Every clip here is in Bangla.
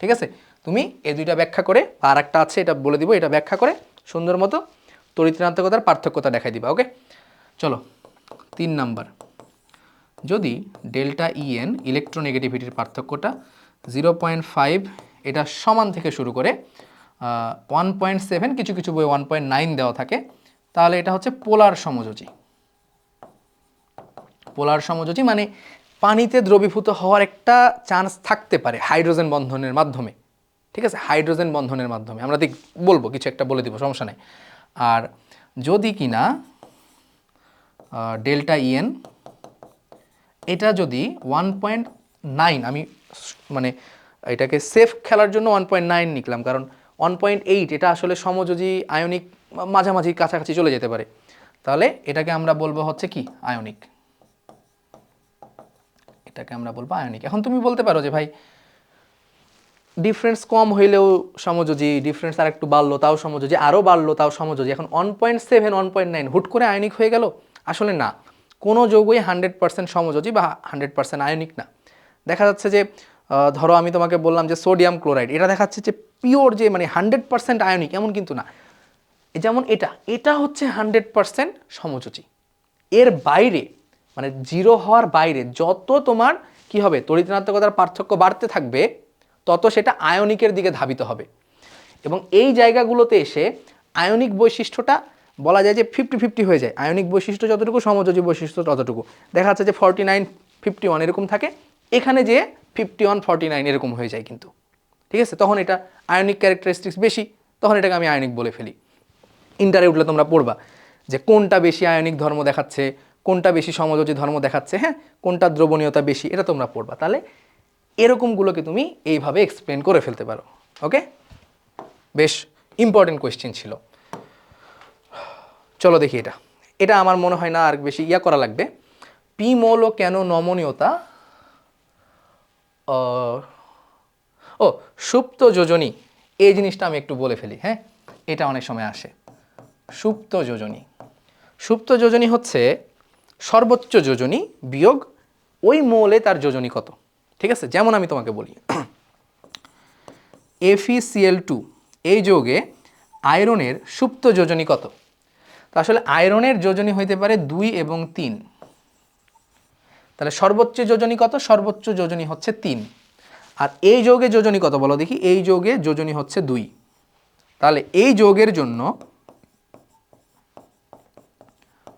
ঠিক আছে? তুমি এই দুইটা ব্যাখ্যা করে আর একটা আছে, এটা বলে দিব, এটা ব্যাখ্যা করে সুন্দর মতো তরিতৃণাত্মকতার পার্থক্যতা দেখাই দিবা, ওকে? চলো, তিন নাম্বার। যদি ডেল্টা ইএন ইলেকট্রোনেগেটিভিটির পার্থক্যটা জিরো পয়েন্ট ফাইভ এটা সমান থেকে শুরু করে ওয়ান পয়েন্ট সেভেন কিছু কিছু বই ওয়ান পয়েন্ট নাইন দেওয়া থাকে, তাহলে এটা হচ্ছে পোলার সমযোজী। পোলার সমযোজী মানে পানিতে দ্রবীভূত হওয়ার একটা চান্স থাকতে পারে হাইড্রোজেন বন্ধনের মাধ্যমে। ঠিক আছে? হাইড্রোজেন বন্ধনের মাধ্যমে। আমরা দেখ, বলব, কিছু একটা বলে দিব, সমস্যা নেই। আর যদি কিনা ডেল্টা ইএন এটা যদি ওয়ান পয়েন্ট নাইন আমি মানে এটাকে সেফ খেলার জন্য ওয়ান পয়েন্ট নাইন নিলাম কারণ ওয়ান পয়েন্ট এইট এটা আসলে সমযোজী আয়নিক মাঝামাঝি কাছাকাছি চলে যেতে পারে। তাহলে এটাকে আমরা বলব হচ্ছে কি? আয়নিক এটাকে আমরা বলব আয়নিক। এখন তুমি বলতে পারো যে, ভাই ডিফারেন্স কম হইলেও সমযোজী ডিফারেন্স আর একটু বাড়লো তাও সমযোজী আরও বাড়লো তাও সমযোজী। এখন one point seven one point nine হুট করে আয়নিক হয়ে গেল? আসলে না। কোনো যৌগই হান্ড্রেড পার্সেন্ট সমযোজী বা হান্ড্রেড পার্সেন্ট আয়নিক না। দেখা যাচ্ছে যে ধরো আমি তোমাকে বললাম যে সোডিয়াম ক্লোরাইড এটা দেখাচ্ছে যে পিওর যে মানে হান্ড্রেড পার্সেন্ট আয়নিক, এমন কিন্তু না। যেমন এটা এটা হচ্ছে হান্ড্রেড পার্সেন্ট সমযোজী। এর বাইরে মানে জিরো হওয়ার বাইরে যত তোমার কি হবে তড়িৎনাত্মকতার পার্থক্য বাড়তে থাকবে, তত সেটা আয়নিকের দিকে ধাবিত হবে। এবং এই জায়গাগুলোতে এসে আয়নিক বৈশিষ্ট্যটা বলা যায় যে ফিফটি ফিফটি হয়ে যায়। আয়নিক বৈশিষ্ট্য যতটুকু, সমযোজী বৈশিষ্ট্য ততটুকু। দেখা যাচ্ছে যে ফর্টি নাইন ফিফটি ওয়ান এরকম থাকে। এখানে যে ফিফটি ওয়ান ফর্টি নাইন এরকম হয়ে যায় কিন্তু। ঠিক আছে? তখন এটা আয়নিক ক্যারেক্টারিস্টিক্স বেশি, তখন এটাকে আমি আয়নিক বলে ফেলি। ইন্টারে উঠলে তোমরা পড়বা যে কোনটা বেশি আয়নিক ধর্ম দেখাচ্ছে কোনটা বেশি সমযোজী ধর্ম দেখাচ্ছে হ্যাঁ? কোনটা দ্রবণীয়তা বেশি, এটা তোমরা পড়বা। তাহলে এরকমগুলোকে তুমি এইভাবে এক্সপ্লেন করে ফেলতে পারো ওকে বেশ ইম্পর্টেন্ট কোয়েশ্চেন ছিল। চলো দেখি এটা। এটা আমার মনে হয় না আর বেশি ইয়া করা লাগবে। পি মৌল কেন নমনীয়তা? ও, সুপ্ত যোজনী, এই জিনিসটা আমি একটু বলে ফেলি হ্যাঁ? এটা অনেক সময় আসে। সুপ্ত যোজনী। সুপ্ত যোজনী হচ্ছে সর্বোচ্চ যোজনী বিয়োগ ওই মৌলে তার যোজনী কত? ঠিক আছে? যেমন আমি তোমাকে বলি। এফিসিএল টু এই যোগে আয়রনের সুপ্ত যোজনী কত? তো আসলে আয়রনের যোজনী হইতে পারে দুই এবং তিন। তাহলে সর্বোচ্চ যোজনী কত? সর্বোচ্চ যোজনী হচ্ছে তিন। আর এই যোগে যোজনী কত বলো দেখি? এই যোগে যোজনী হচ্ছে দুই। তাহলে এই যোগের জন্য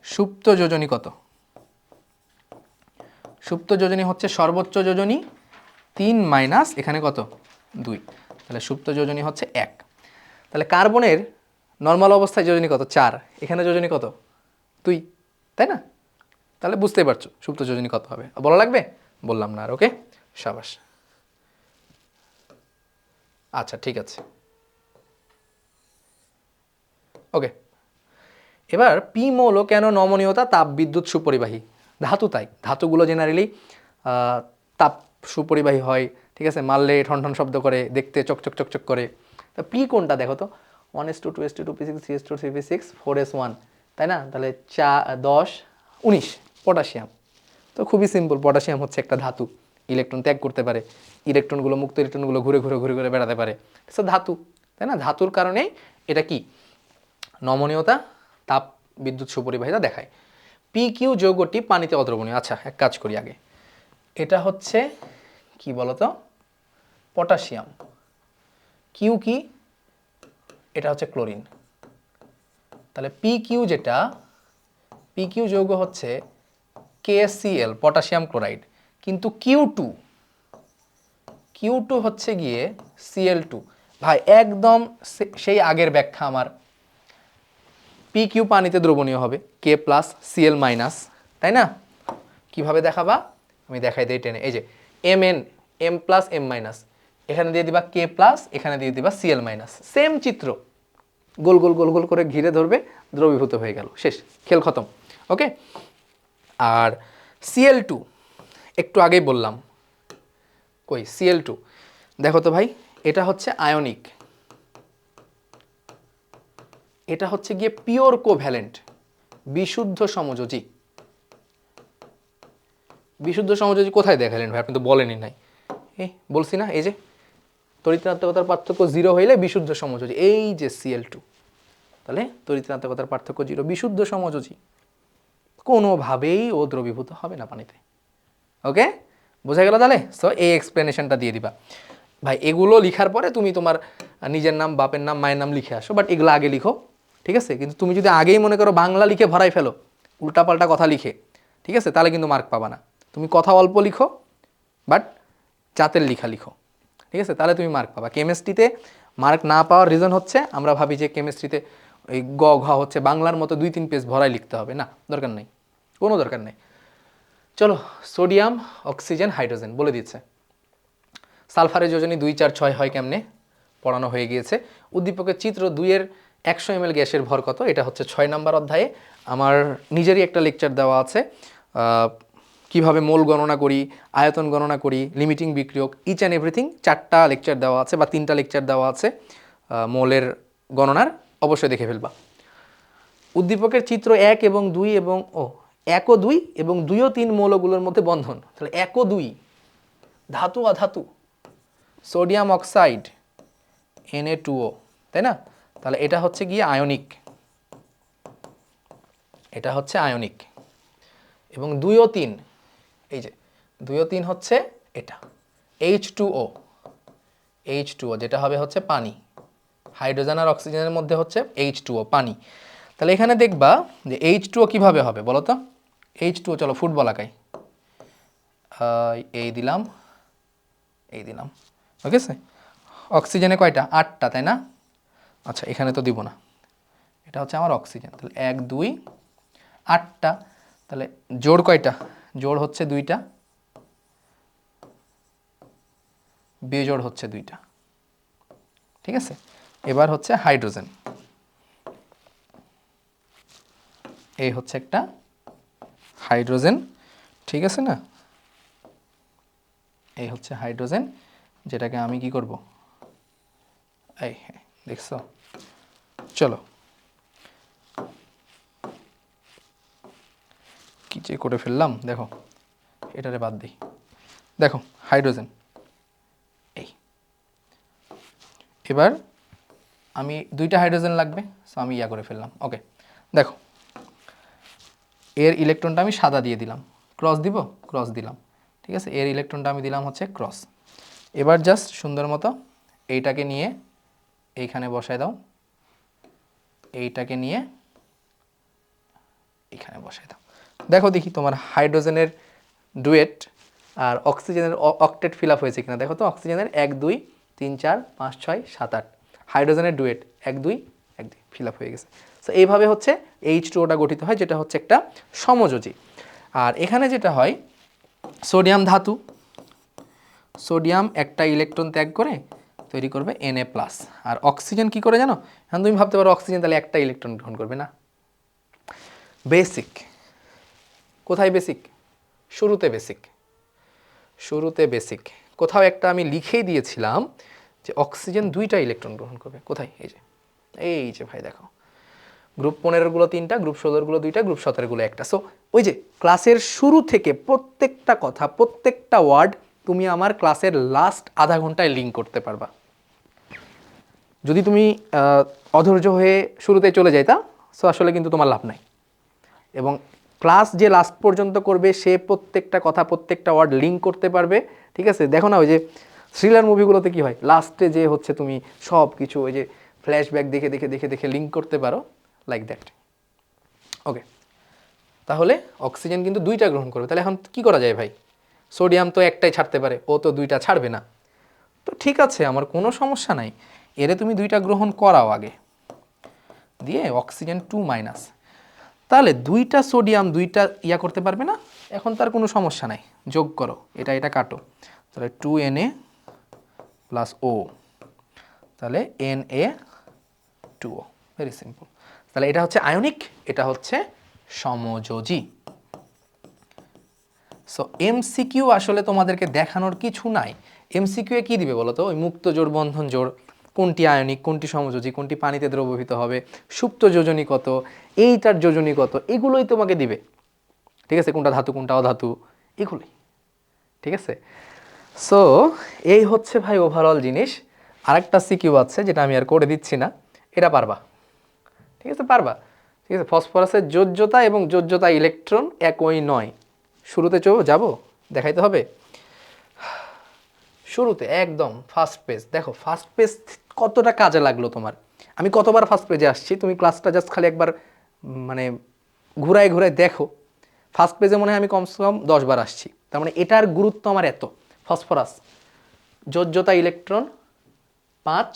সুপ্ত যোজনী কত? সুপ্ত যোজনী হচ্ছে সর্বোচ্চ যোজনী, তিন মাইনাস এখানে কত? দুই। তাহলে সুপ্ত যোজনী হচ্ছে এক। তাহলে কার্বনের নর্মাল অবস্থায় যোজনী কত? চার। এখানে যোজনী কত? দুই। তাই না? তাহলে বুঝতেই পারছ সুপ্ত যোজনী কত হবে। বলা লাগবে? বললাম না আর, ওকে? সাবাস। আচ্ছা ঠিক আছে। ওকে। এবার পি মৌল কেন নমনীয়তা? তাপবিদ্যুৎ সুপরিবাহী। ধাতু তাই, ধাতুগুলো জেনারেলি তাপ সুপরিবাহী হয়, ঠিক আছে? মারলে ঠন ঠন শব্দ করে, দেখতে চকচক চকচক করে। তা পি কোনটা দেখো তো? One S two two S two two P six three S two three P six four S one তাই না? তাহলে চা দশ, উনিশ, পটাশিয়াম। তো খুবই সিম্পল পটাশিয়াম হচ্ছে একটা ধাতু। ইলেকট্রন ত্যাগ করতে পারে। ইলেকট্রনগুলো, মুক্ত ইলেকট্রনগুলো ঘুরে ঘুরে ঘুরে ঘুরে বেড়াতে পারে। সো ধাতু, তাই না? ধাতুর কারণেই এটা কি? নমনীয়তা, তাপ, বিদ্যুৎ সুপরিবাহিতা দেখায়। পি কিউ যৌগটি পানিতে অদ্রবণীয়। আচ্ছা এক কাজ করি আগে। এটা হচ্ছে কি বলতো? পটাশিয়াম। কিউ কি? এটা হচ্ছে ক্লোরিন। তাহলে পি কিউ যেটা পি কিউ যৌগ হচ্ছে K C L potassium chloride. কিন্তু কিউ টু কিউ টু হচ্ছে গিয়ে সিএল টু ভাই, একদম সেই আগের ব্যাখ্যা আমার পি কিউ পানিতে দ্রবণীয় হবে কে প্লাস সিএল মাইনাস তাই না? কীভাবে দেখাবা? আমি দেখাই দিই টেনে। এই যে M N M plus M minus এখানে দিয়ে দিবা কে প্লাস এখানে দিয়ে দিবা সিএল মাইনাস সেম চিত্র। গোল গোল গোল গোল করে ঘিরে ধরবে, দ্রবীভূত হয়ে গেল। শেষ, খেল খতম। ওকে? আর সিএল টু একটু আগেই বললাম। কই? সিএল টু দেখো তো ভাই, এটা হচ্ছে আয়নিক। এটা হচ্ছে গিয়ে পিওর কোভ্যালেন্ট, বিশুদ্ধ সমযোজী। বিশুদ্ধ সমযোজী কোথায় দেখালেন ভাই? আপনি তো বলেনই নাই। এ, বলছি না, এই যে তড়িৎনাত্মকতার পার্থক্য জিরো হইলে বিশুদ্ধ সমযোজী, এই যে সিএল টু তাহলে তড়িৎনাত্মকতার পার্থক্য জিরো বিশুদ্ধ সমযোজী। কোনোভাবেই ও দ্রবীভূত হবে না পানিতে। ওকে? বোঝা গেল তাহলে? সো এই এক্সপ্লেনেশনটা দিয়ে দিবা। ভাই, এগুলো লিখার পরে তুমি তোমার নিজের নাম, বাপের নাম, মায়ের নাম লিখে আসো বাট এগুলো আগে লিখো। ঠিক আছে? কিন্তু তুমি যদি আগেই মনে করো বাংলা লিখে ভরাই ফেলো, উল্টাপাল্টা কথা লিখে, ঠিক আছে? তাহলে কিন্তু মার্ক পাবা না। তুমি কথা অল্প লিখো বাট জাতের লিখা লিখো, ঠিক আছে? তাহলে তুমি মার্ক পাবা। কেমিস্ট্রিতে মার্ক না পাওয়ার রিজন হচ্ছে, আমরা ভাবি যে কেমিস্ট্রিতে ওই গ, ঘ হচ্ছে বাংলার মতো দুই, তিন পেজ ভরাই লিখতে হবে। না, দরকার নেই। কোনো দরকার নেই। চলো সোডিয়াম অক্সিজেন হাইড্রোজেন বলে দিচ্ছে সালফারের যোজনী দুই, চার, ছয় হয় কেমনে? পড়ানো হয়ে গিয়েছে। উদ্দীপকের চিত্র দুইয়ের একশো এম গ্যাসের ভর কত? এটা হচ্ছে ছয় নাম্বার অধ্যায়ে। আমার নিজেরই একটা লেকচার দেওয়া আছে। কীভাবে মোল গণনা করি, আয়তন গণনা করি, লিমিটিং বিক্রিয়ক ইচ অ্যান্ড এভরিথিং চারটা লেকচার দেওয়া আছে বা তিনটা লেকচার দেওয়া আছে। মোলের গণনার অবশ্যই দেখে ফেলবা। উদ্দীপকের চিত্র এক এবং দুই এবং, ও, এক ও দুই এবং দুই ও তিন মৌলগুলোর মধ্যে বন্ধন। তাহলে এক ও দুই, ধাতু অধাতু sodium oxide N A two O তাই না? তাহলে এটা হচ্ছে গিয়ে আয়নিক। এটা হচ্ছে আয়নিক। এবং দুই ও তিন, এই যে, দুই ও তিন হচ্ছে এটা। H two O H two O যেটা হবে হচ্ছে পানি। হাইড্রোজেন আর অক্সিজেনের মধ্যে হচ্ছে এইচ টু ও পানি। তাহলে এখানে দেখবা যে এইচ টু ও কীভাবে হবে বলো তো? এইচ টু ও চলো ফুটবল আঁকাই। এই দিলাম এই দিলাম। ওকে স্যার অক্সিজেনে কয়টা? আটটা, তাই না? আচ্ছা এখানে তো দিব না। এটা হচ্ছে আমার অক্সিজেন। তাহলে এক, দুই, আটটা। তাহলে জোড় কয়টা? জোড় হচ্ছে দুইটা। বেজোড় হচ্ছে দুইটা। ঠিক আছে? এবার হচ্ছে হাইড্রোজেন। এই হচ্ছে একটা হাইড্রোজেন। ঠিক আছে না? এই হচ্ছে হাইড্রোজেন, যেটাকে আমি কি করব? এই হ্যাঁ দেখছ? চলো। কি যে করে ফেললাম, দেখো। এটারে বাদ দিই। দেখো, হাইড্রোজেন। এই। এবার আমি দুইটা হাইড্রোজেন লাগবে, সো আমি ইয়া করে ফেললাম। ওকে, দেখো। এর ইলেকট্রনটা আমি সাদা দিয়ে দিলাম। ক্রস দিব, ক্রস দিলাম। ঠিক আছে? এর ইলেকট্রনটা আমি দিলাম হচ্ছে ক্রস। এবার জাস্ট সুন্দর মতো এইটাকে নিয়ে এইখানে বসায় দাও। এইটাকে নিয়ে এখানে বসায় দাও। দেখো দেখি তোমার হাইড্রোজেনের ডুয়েট আর অক্সিজেনের অক্টেট ফিল আপ হয়েছে কিনা। দেখো তো, অক্সিজেনের এক, দুই, তিন, চার, পাঁচ, ছয়, সাত, আট। হাইড্রোজেনের ডুয়েট, এক, দুই এক, দুই, ফিল আপ হয়ে গেছে। সো এইভাবে হচ্ছে এইচ টুটা গঠিত হয়, যেটা হচ্ছে একটা সমযোজী। আর এখানে যেটা হয়, সোডিয়াম ধাতু। সোডিয়াম একটা ইলেকট্রন ত্যাগ করে তৈরি করবে এন এ প্লাস আর অক্সিজেন কি করে জানো? এখন তুমি ভাবতে পারো অক্সিজেন তাহলে একটা ইলেকট্রন গ্রহণ করবে না। বেসিক কোথায় বেসিক শুরুতে বেসিক শুরুতে বেসিক কোথাও একটা আমি লিখেই দিয়েছিলাম যে অক্সিজেন দুইটা ইলেকট্রন গ্রহণ করবে। কোথায়? এই যে। এই যে ভাই, দেখো। গ্রুপ পনেরোগুলো তিনটা গ্রুপ ষোলোরগুলো দুইটা গ্রুপ সতেরোগুলো একটা। সো ওই যে ক্লাসের শুরু থেকে প্রত্যেকটা কথা, প্রত্যেকটা ওয়ার্ড তুমি আমার ক্লাসের লাস্ট আধা ঘন্টায় লিঙ্ক করতে পারবা। যদি তুমি অধৈর্য হয়ে শুরুতে চলে যাইতা সো আসলে কিন্তু তোমার লাভ নাই। এবং ক্লাস যে লাস্ট পর্যন্ত করবে, সে প্রত্যেকটা কথা, প্রত্যেকটা ওয়ার্ড লিঙ্ক করতে পারবে, ঠিক আছে? দেখো না, ওই যে থ্রিলার মুভিগুলোতে কি হয়? লাস্টে যে হচ্ছে তুমি সব কিছু ওই যে ফ্ল্যাশব্যাক দেখে দেখে দেখে দেখে লিঙ্ক করতে পারো লাইক দ্যাট ওকে তাহলে অক্সিজেন কিন্তু দুইটা গ্রহণ করবে। তাহলে এখন কি করা যায় ভাই? সোডিয়াম তো একটাই ছাড়তে পারে ও তো দুইটা ছাড়বে না। তো ঠিক আছে, আমার কোনো সমস্যা নাই। এরে তুমি দুইটা গ্রহণ করাও আগে। দিয়ে অক্সিজেন টু মাইনাস তাহলে দুইটা সোডিয়াম দুইটা ইয়া করতে পারবে না? এখন তার কোনো সমস্যা নাই। যোগ করো। এটা এটা কাটো। তাহলে two N A plus O তাহলে N A two O very simple তাহলে এটা হচ্ছে আয়নিক এটা হচ্ছে সমযোজী। সো এমসিকিউ আসলে তোমাদেরকে দেখানোর কিছু নাই। এমসিকিউ এ কি দিবে বলো তো? ওই মুক্ত জোড় বন্ধন জোড়। কোনটি আয়নিক, কোনটি সমযোজী, কোনটি পানিতে দ্রবীভূত হবে, সুপ্ত যোজনী কত, এইটার যোজনী কত, এগুলোই তোমাকে দিবে। ঠিক আছে? কোনটা ধাতু, কোনটা অধাতু, এগুলোই। ঠিক আছে? সো এই হচ্ছে ভাই ওভারঅল জিনিস। আরেকটা সিকিউ আছে, যেটা আমি আর করে দিচ্ছি না। এটা পারবা। ঠিক আছে? পারবা। ঠিক আছে? ফসফরাসের যোজ্যতা এবং যোজ্যতা ইলেকট্রন একই নয়। শুরুতে চো যাব? দেখাইতে হবে? শুরুতে একদম ফার্স্ট পেজ দেখো ফার্স্ট পেজ কতটা কাজে লাগল তোমার? আমি কতবার ফার্স্ট পেজে আসছি, তুমি ক্লাসটা জাস্ট খালি একবার মানে ঘুরায় ঘুরায় দেখো। ফার্স্ট পেজে মনে হয় আমি কমসে কম দশবার আসছি। তার মানে এটার গুরুত্ব আমার এত। ফসফরাস যোজ্যতা ইলেকট্রন পাঁচ,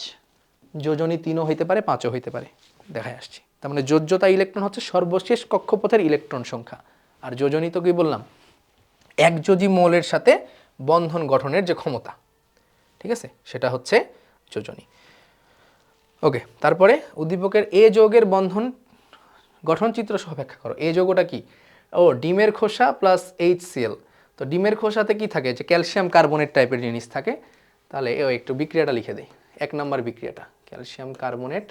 যোজনী তিনও হইতে পারে, পাঁচও হইতে পারে। দেখায় আসছি। তার মানে যোজ্যতা ইলেকট্রন হচ্ছে সর্বশেষ কক্ষপথের ইলেকট্রন সংখ্যা। আর যোজনী তো কি বললাম? একযোজী মৌলের সাথে বন্ধন গঠনের যে ক্ষমতা। ঠিক আছে? সেটা হচ্ছে যোজনী। ওকে তারপরে উদ্দীপকের এ যৌগের বন্ধন গঠন চিত্র সহ ব্যাখ্যা করো। এ যৌগটা কি? ও, ডিমের খোসা প্লাস এইচ সিএল তো ডিমের খোসাতে কি থাকে? যে ক্যালসিয়াম কার্বনেট টাইপের জিনিস থাকে। তাহলে ও একটু বিক্রিয়াটা লিখে দেই। এক নম্বর বিক্রিয়াটা। Calcium carbonate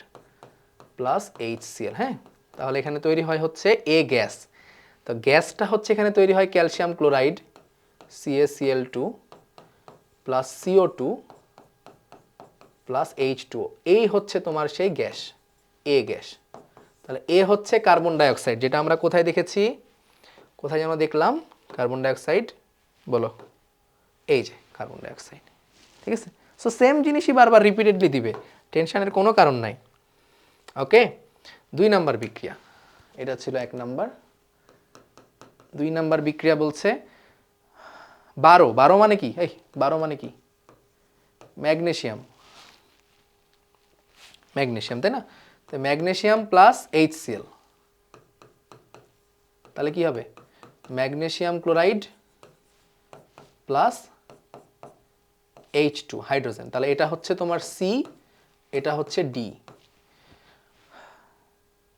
plus H CL হ্যাঁ? তাহলে এখানে তৈরি হয় হচ্ছে এ গ্যাস। তো গ্যাসটা হচ্ছে এখানে তৈরি হয় calcium chloride CACL two plus CO two plus H two এই হচ্ছে তোমার সেই গ্যাস এ গ্যাস। তাহলে এ হচ্ছে কার্বন ডাইঅক্সাইড যেটা আমরা কোথায় দেখেছি? কোথায় যেন দেখলাম? কার্বন ডাইঅক্সাইড বলো। এই যে কার্বন ডাইঅক্সাইড ঠিক আছে? সো সেম জিনিসই বারবার রিপিটেডলি দিবে। টেনশনের কোনো কারণ নাই। ওকে দুই নাম্বার বিক্রিয়া। এটা ছিল এক নাম্বার। দুই নাম্বার বিক্রিয়া বলছে বারো বারো মানে কি? এই, বারো মানে কি? ম্যাগনেশিয়াম। ম্যাগনেশিয়াম, তাই না? তো ম্যাগনেশিয়াম প্লাস এইচ সিএল তাহলে কি হবে? Magnesium chloride plus H two hydrogen. তাহলে এটা হচ্ছে তোমার সি এটা হচ্ছে ডি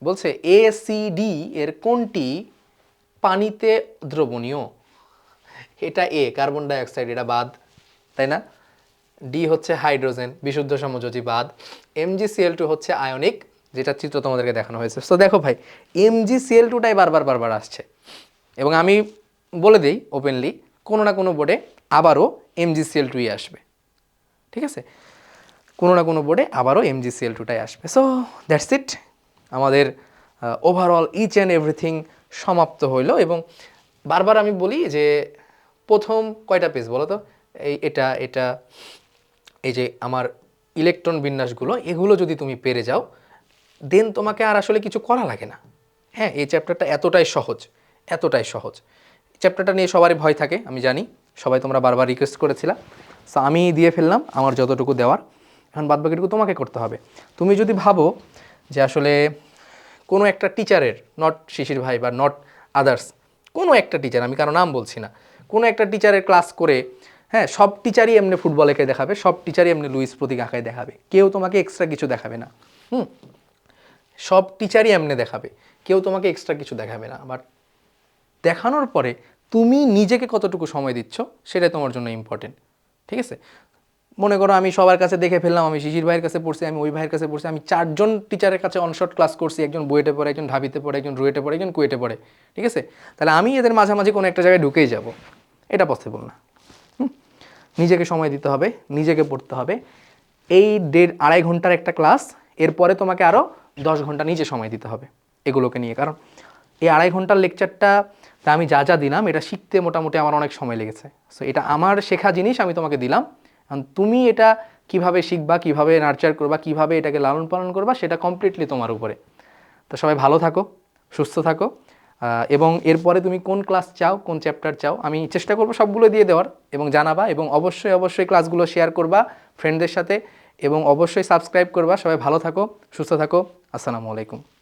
বলছে এ সি ডি এর কোনটি পানিতে দ্রবণীয়? এটা এ কার্বন ডাইঅক্সাইড এটা বাদ, তাই না? ডি হচ্ছে হাইড্রোজেন বিশুদ্ধ সমযোজী বাদ। এমজিসিএল টু হচ্ছে আয়নিক যেটা চিত্র তোমাদেরকে দেখানো হয়েছে। সো দেখো ভাই এমজিসিএল টুটাই বারবার বারবার আসছে। এবং আমি বলে দিই ওপেনলি কোনো না কোনো বোর্ডে আবারও এমজিসিএল টুই আসবে। ঠিক আছে? কোনো না কোনো বোর্ডে আবারও এমজিসিএল টুটাই আসবে। সো দ্যাটস ইট আমাদের ওভারঅল ইচ অ্যান্ড এভরিথিং সমাপ্ত হইল এবং বারবার আমি বলি যে প্রথম কয়টা পেজ বলো তো? এই এটা এটা, এই যে আমার ইলেকট্রন বিন্যাসগুলো, এগুলো যদি তুমি পেরে যাও দেন তোমাকে আর আসলে কিছু করা লাগে না। হ্যাঁ এই চ্যাপ্টারটা এতটাই সহজ এতটাই সহজ। চ্যাপ্টারটা নিয়ে সবারই ভয় থাকে, আমি জানি, সবাই তোমরা বারবার রিকোয়েস্ট করেছিলা। সো আমি দিয়ে ফেললাম, আমার যতটুকু দেওয়ার। এখন বাদবাকিটুকু তোমাকে করতে হবে। তুমি যদি ভাবো যে আসলে কোনো একটা টিচারের নট শিশির ভাই বা নট আদার্স কোনো একটা টিচার আমি কারও নাম বলছি না কোনো একটা টিচারের ক্লাস করে হ্যাঁ সব টিচারই এমনি ফুটবল এঁকে দেখাবে, সব টিচারই এমনি লুইস প্রতীক আঁকায় দেখাবে। কেউ তোমাকে এক্সট্রা কিছু দেখাবে না। হুম? সব টিচারই এমনি দেখাবে। কেউ তোমাকে এক্সট্রা কিছু দেখাবে না। বাট দেখানোর পরে তুমি নিজেকে কতটুকু সময় দিচ্ছ সেটাই তোমার জন্য ইম্পর্টেন্ট ঠিক আছে? মনে করো আমি সবার কাছে দেখে ফেললাম, আমি শিশির ভাইয়ের কাছে পড়ছি, আমি ওই ভাইয়ের কাছে পড়ছি, আমি চারজন টিচারের কাছে অনশর্ট ক্লাস করছি, একজন বুয়েটে পড়ে, একজন ঢাবিতে পড়ে, একজন রুয়েটে পড়ে, একজন কুয়েটে পড়ে, ঠিক আছে? তাহলে আমি এদের মাঝামাঝি কোনো একটা জায়গায় ঢুকেই যাব। এটা পসিবল না? নিজেকে সময় দিতে হবে, নিজেকে পড়তে হবে। এই দেড় আড়াই ঘণ্টার একটা ক্লাস এরপরে তোমাকে আরও দশ ঘণ্টা নিজে সময় দিতে হবে এগুলোকে নিয়ে। কারণ এই আড়াই ঘণ্টার লেকচারটা তা আমি যা যা দিলাম, এটা শিখতে মোটামুটি আমার অনেক সময় লেগেছে। সো এটা আমার শেখা জিনিস আমি তোমাকে দিলাম। এখন তুমি এটা কীভাবে শিখবা, কীভাবে নার্চার করবা, কীভাবে এটাকে লালন পালন করবা, সেটা কমপ্লিটলি তোমার উপরে। তো সবাই ভালো থাকো, সুস্থ থাকো এবং এরপরে তুমি কোন ক্লাস চাও, কোন চ্যাপ্টার চাও, আমি চেষ্টা করব সবগুলো দিয়ে দেওয়ার এবং জানাবা এবং অবশ্যই অবশ্যই ক্লাসগুলো শেয়ার করবা ফ্রেন্ডদের সাথে এবং অবশ্যই সাবস্ক্রাইব করবা। সবাই ভালো থাকো, সুস্থ থাকো। আসসালামু আলাইকুম।